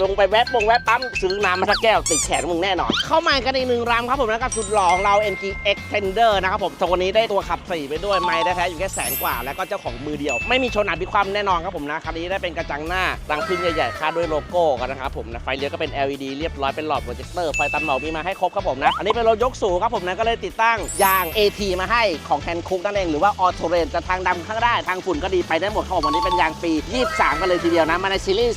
วงไปแวะปงแวะปั๊มซื้อน้ำมาสักแก้วติดแขนมึงแน่นอน เข้ามากันอีกหนึ่งรำครับผมนะครับสุดหล่อของเรา NG Extender นะครับผมตัวนี้ได้ตัวขับสี่ไปด้วยไม่ได้แท้อยู่แค่แสนกว่า แล้วก็เจ้าของมือเดียว ไม่มีชนอัดพิความแน่นอนครับผมนะคันนี้ได้เป็นกระจังหน้ารังพึ่งใหญ่ๆคาดด้วยโลโก้กันนะครับผมนะไฟเลี้ยวก็เป็น LED เรียบร้อยเป็นหลอดโปรเจคเตอร์ไฟตันหมอกมีมาให้ครบครับผมนะอันนี้เป็นรถยกสูงครับผมนะก็เลยติดตั้งยาง AT มาให้ของแคนคุกนั่นเองหรือว่าออโตเรนจะทางดำข้างได้ทางฝุ่นก็ดีไปได้หมดครับผมวันนี้เป็นยางปี 23 กันเลยทีเดียวนะมาในซีรีส์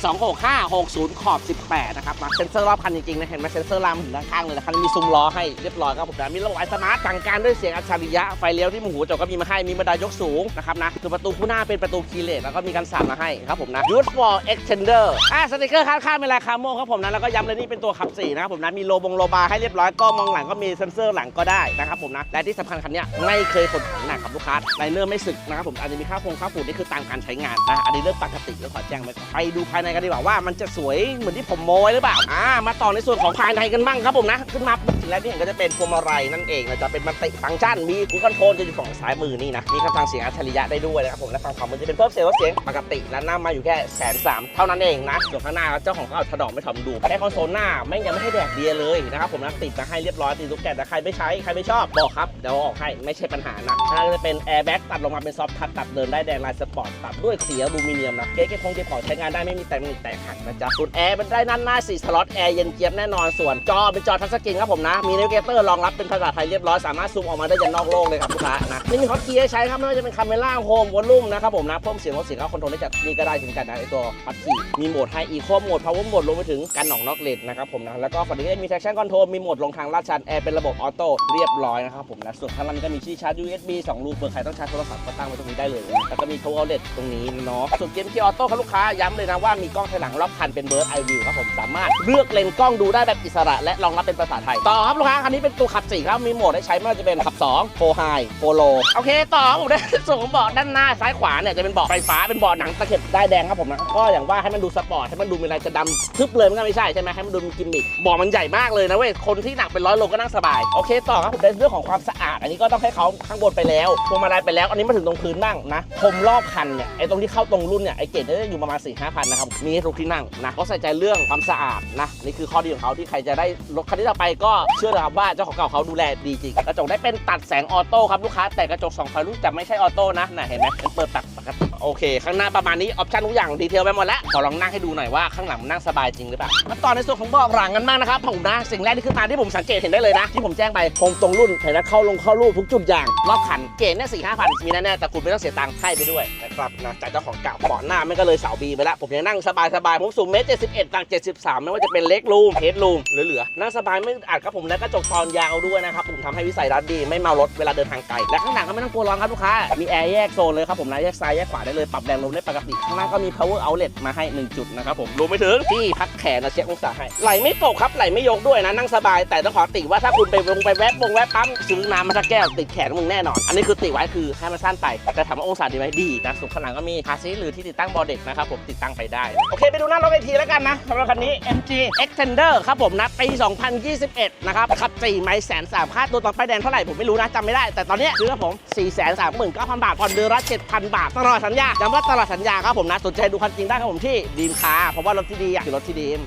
26560ขอบ 18 นะครับมาเซ็นเซอร์รอบคันจริงๆนะเห็นไหมเซ็นเซอร์ลามถึงด้านข้างเลยนะคันมีซุ้มล้อให้เรียบร้อยครับผมนะมีระบบไอสมาร์ทสั่งการด้วยเสียงอัจฉริยะไฟเลี้ยวที่หมูหัวจกก็มีมาให้มีบันไดยกสูงนะครับนะคือประตูคู่หน้าเป็นประตูคีเลสแล้วก็มีกันสั่นมาให้ครับผมนะยูทฟอร์เอ็กเทนเดอร์อ่าสติกเกอร์ข้างๆเป็นลายคาโมครับผมนะแล้วก็ย้ำเลยนี่เป็นตัวขับสีนะครับผมนะมีโลบงโลบาให้เรียบร้อยกล้องมองหลังก็มีเซ็นเซอร์หลังก็ได้นะครับผมนะและที่สำคัญคันนี้ไม่เคยขนของหนักครับลูกค้าไลเนอร์ไม่สึกนะครับผมอาจจะมีค่าพงค่าฝุ่นนี่คือตามการใช้งานนะอันนี้เรื่องปกติแล้วขอแจ้งไว้ก่อนไปดูภายในกันดีกว่าว่ามันจะสวยเหมือนที่ผมโม้ไว้หรือเปล่าอ่ามาต่อในส่วนของภายในกันบ้างครับผมนะ ขึ้นมาปุ๊บถึงแล้วที่เห็นก็จะเป็นพวงมาลัยนั่นเองนะจะเป็นมัลติฟังก์ชันมีคูคอนโทรลจะอยู่ฝั่งซ้ายมือนี่นะมีคำสั่งเสียงอัจฉริยะได้ด้วยนะครับผมและฝั่งขวามมันจะเป็นเพิ่มเสียงลดเสียงปกติและหน้ามาอยู่แค่แสนสามเท่านั้นเองนะส่วนข้างหน้าเจ้าของเขาเอาถดอมไม่ถอมดูในคอนโซลหน้าแม่งยังไม่ให้แดกเดียเลยนะครับผมนะติดมาให้เรียบร้อยติดทุกแกะแต่ใครไม่ใช้ใครไม่ชอบบอกครับเดี๋ยวออกให้ไม่ใช่ปัญหานะข้างหน้าจะเป็นแอร์แบ็กตัดลงมาเป็นซอฟต์ทัชตัดเดินได้แดงลายสปอร์ตตัดด้วยสีอลูมิเนียมนะเก๊กเก็บพงเก็บของใช้งานได้ไม่มีแตกไม่มีแตกหักนะจ๊ะส่วนแอร์มันได้นั่นหน้าสี่สล็อตแอร์เย็นเจี๊ยบแน่นอนส่วนจอเป็นจอทัชสกรีนครับผมนะ มีเนวิเกเตอร์รองรับเป็นภาษาไทยเรียบร้อย สามารถซูมออกมาได้ยันนอกโลกเลยครับลูกค้านะนี่มีฮอตคีย์ให้ใช้ครับไม่ว่าจะเป็นคาเมล่าโฮมวอลลุ่มนะครับผมนะเพิ่มเสียงลดเสียงเข้าคอนโทรลได้จากนี่ก็ได้ถึงกันนะไอตัวฮอตคีย์มีโหมดไฮอีโคโหมดพาวเวอร์โหมดรวมไปถึงการหนองนอกเลนนะครับผมนะแล้วก็ฝั่งนี้มี traction control มีโหมดลงทางลาดชันแอร์เป็นระบบออโต้เรียบร้อยนะครับผมนะส่วนข้างล่างก็มีที่ชาร์จ USB 2ลูกเผื่อใครต้องชาร์จโทรศัพท์ก็ตั้งไว้ตรงนี้ได้เลยแล้วก็มี power outlet ตรงนี้เนาะส่วนเกมที่ออโต้ครับลูกค้าย้ำเลยนะว่ามีกล้องถอยหลังรอบคันเป็นเบิร์ดไอวิวครับผมสามารถเลือกเลนส์กล้องดูได้แบบอิสระและรองรับเป็นภาษาไทย ต่อครับลูกค้าคันนี้เป็นตัวขับ4ครับมีโหมดให้ใช้ไม่ว่าจะเป็นขับ2 4 high 4 low โอเค ต่อครับผมได้ส่วนของเบาะด้านหน้าซ้ายขวาเนี่ยจะเป็นเบาะไฟฟ้าเป็นเบาะหนังตะเข็บได้แดงครับผมนะก็อย่างว่าให้มันดูสปอร์ตให้มันดูมีอะไรจะดำทึบเลยมันก็ไม่ใช่ใช่ไหมให้มันดูมีกิมมิคเบาะมันใหญ่มากเลยนะเว้ยคนที่หนักเป็นร้อยโลก็นั่งสบายโอเคต่อครับผมในเรื่องของความสะอาด อันนี้ก็ต้องให้เขาข้างบนไปแล้วพวงมาลัยไปแล้ว อันนี้มาถึงตรงพื้นนั่งนะพรมรอบคันเนี่ยไอ้ตรงที่เข้าตรงรุ่นเนี่ยไอ้เกรดจะอยู่ประมาณ4ี่ห้าพันนะครับมีให้ทุกที่นั่งนะเขาใส่ใจเรื่องความสะอาดนะนี่คือข้อดีของเขาที่ใครจะได้รถคันนี้ต่อไปก็เชื่อเลยครับว่าเจ้าของเก่าเขาดูแลดีจริงกระจกได้เป็นตัดแสงออโต้ครับลูกค้าแต่กระจกสองไฟลูกจะไม่ใช่ออโต้นะนะเห็นไหมเป็นเปิดตัดปกติโอเคข้างหน้าประมาณนี้ออปชั่นทุกอย่างดีเทลไปหมดแล้วขอลองนั่งให้ดูหน่อยว่าข้างหลังมันนั่งสบายจริงหรือเปล่ามาต่อในส่วนของเบาะหลังกันบ้างนะครับผมนะสิ่งแรกที่ขึ้นมาที่ผมสังเกตเห็นได้เลยนะ ที่ผมแจ้งไปคงตรงรุ่นเห็นแล้วเข้าลงเข้ารูปทุกจุดอย่างรอบคันเกณฑ์เนี่ยสี่ห้าพันมีแน่ๆแต่คุณไม่ต้องเสียตังค์ให้ไปด้วยนะครับนะจากเจ้าของเก่าเบาะหน้าไม่ก็เลยเสาบีไปแล้วผมยังนั่งสบายๆผมสูงเมตรเจ็ดสิบเอ็ดต่างเจ็ดสิบสามไม่ว่าจะเป็นเล็กรูมเฮดรูมเหลือๆนั่งสบายไม่อึดอัดครับผมและกระจกตอนยาวด้วยนะครับผมทำให้วิสัยทัศน์ดีไม่เมารถเวลาเดินทางไกลและข้างหลังก็ไม่ต้องกลัวร้อนครับลูกค้ามีแอร์แยกโซนเลยครับผมนะแยกซ้ายแยกขวาได้เลยปรับแรงลมได้ปกติข้างล่างก็มี power outlet มาให้ 1 จุดนะครับผมรวมไปถึงที่พักแขนนะเช็คองศาให้ไหลไม่ตกครับไหลไม่ยกด้วยนะนั่งสบาย แต่ต้องขอติว่าถ้าคุณไปลงไปแวะปงแวะปั๊มซื้อน้ำมาสักแก้วติดแขนมึงแน่นอน อันนี้คือติไว้คือให้มันสั้นไปแต่ถามว่าองศาดีไหมดีนะส่วนข้างหลังก็มีคาซีหรือที่ติดตั้งบอเด็กนะครับผมติดตั้งไปได้โอเคไปดูหน้ารถไอทีแล้วกันกันนะสำหรับคันนี้ MG Extender ครับผมนะปี 2021 นะครับขับ4ไม้แสนสามค่าตัวตอนป้ายแดงเท่าไหร่ผมไม่รู้นะจำไม่ได้ แต่ตอนนี้ซื้อครับผม4 3 9 0 0 0 บาทผ่อนเดือนละ7,000 บาท ตลอดสัญญาย้ำว่าตลอดสัญญาครับผมนะสนใจดูคันจริงได้ครับผมที่ดีมคาเพราะว่ารถที่ดีอะคือรถที่ดีม